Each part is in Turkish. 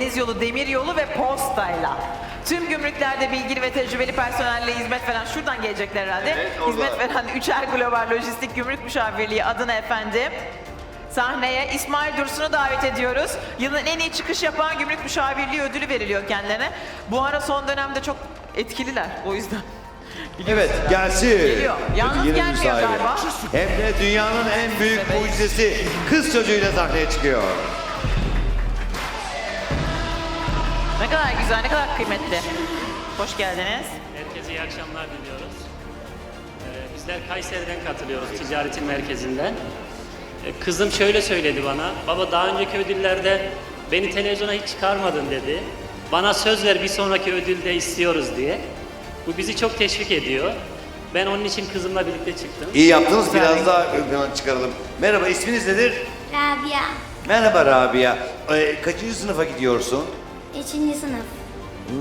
deniz yolu, demir yolu ve postayla. Tüm gümrüklerde bilgili ve tecrübeli personelle hizmet veren, şuradan gelecekler herhalde. Evet, hizmet veren Üçer Global Lojistik Gümrük Müşavirliği adına efendim. Sahneye İsmail Dursun'u davet ediyoruz. Yılın en iyi çıkış yapan gümrük müşavirliği ödülü veriliyor kendilerine. Bu ara son dönemde çok etkililer o yüzden. Evet gelsin. Geliyor. Yalnız Yine gelmiyor galiba. Hem de dünyanın en büyük mucizesi kız çocuğuyla sahneye çıkıyor. Ne kadar güzel, ne kadar kıymetli. Hoş geldiniz. Herkese iyi akşamlar diliyoruz. Ee, bizler Kayseri'den katılıyoruz, ticaretin merkezinden. Ee, kızım şöyle söyledi bana, baba daha önceki ödüllerde beni televizyona hiç çıkarmadın dedi. Bana söz ver bir sonraki ödülde istiyoruz diye. Bu bizi çok teşvik ediyor. Ben onun için kızımla birlikte çıktım. İyi yaptınız biraz daha ön plana çıkaralım. Merhaba isminiz nedir? Rabia. Merhaba Rabia. Ee, kaçıncı sınıfa gidiyorsun? Üçüncü sınıf.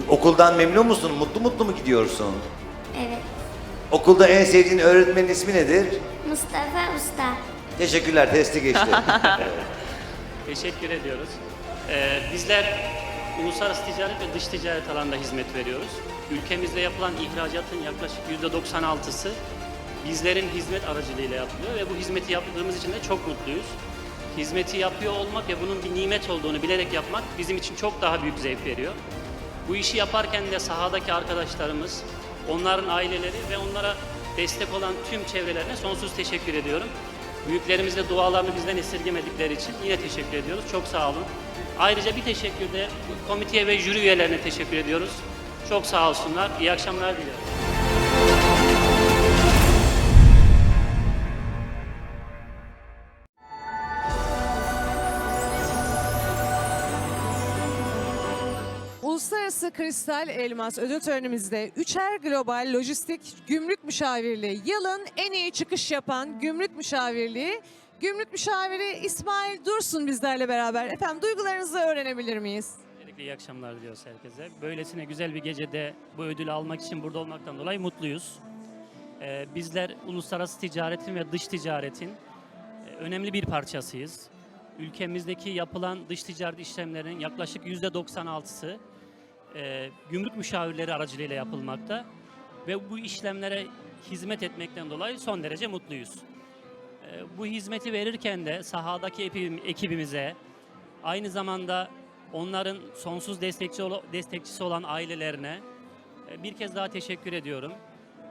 Okuldan memnun musun? Mutlu mutlu mu gidiyorsun? Evet. Okulda en sevdiğin öğretmenin ismi nedir? Mustafa Usta. Teşekkürler testi geçti. Teşekkür ediyoruz. Ee, bizler uluslararası ticaret ve dış ticaret alanında hizmet veriyoruz. Ülkemizde yapılan ihracatın yaklaşık %96'sı bizlerin hizmet aracılığıyla yapılıyor ve bu hizmeti yaptığımız için de çok mutluyuz. Hizmeti yapıyor olmak ve bunun bir nimet olduğunu bilerek yapmak bizim için çok daha büyük zevk veriyor. Bu işi yaparken de sahadaki arkadaşlarımız, onların aileleri ve onlara destek olan tüm çevrelerine sonsuz teşekkür ediyorum. Büyüklerimiz de dualarını bizden esirgemedikleri için yine teşekkür ediyoruz. Çok sağ olun. Ayrıca bir teşekkür de komiteye ve jüri üyelerine teşekkür ediyoruz. Çok sağ olsunlar. İyi akşamlar diliyorum. Uluslararası Kristal Elmas ödül törenimizde Üçer Global Lojistik Gümrük Müşavirliği yılın en iyi çıkış yapan Gümrük Müşavirliği Gümrük Müşaviri İsmail Dursun bizlerle beraber. Efendim duygularınızı öğrenebilir miyiz? Öncelikle iyi akşamlar diliyoruz herkese. Böylesine güzel bir gecede bu ödülü almak için burada olmaktan dolayı mutluyuz. Ee, bizler uluslararası ticaretin ve dış ticaretin e, önemli bir parçasıyız. Ülkemizdeki yapılan dış ticaret işlemlerinin yaklaşık %96'sı e, gümrük müşavirleri aracılığıyla yapılmakta ve bu işlemlere hizmet etmekten dolayı son derece mutluyuz. E, bu hizmeti verirken de sahadaki ekibimize, aynı zamanda onların sonsuz destekçi destekçisi olan ailelerine e, bir kez daha teşekkür ediyorum.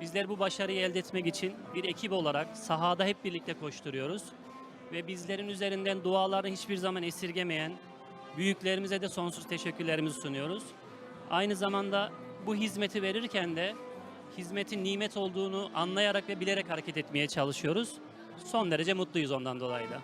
Bizler bu başarıyı elde etmek için bir ekip olarak sahada hep birlikte koşturuyoruz. Ve bizlerin üzerinden dualarını hiçbir zaman esirgemeyen büyüklerimize de sonsuz teşekkürlerimizi sunuyoruz. Aynı zamanda bu hizmeti verirken de hizmetin nimet olduğunu anlayarak ve bilerek hareket etmeye çalışıyoruz. Son derece mutluyuz ondan dolayı da.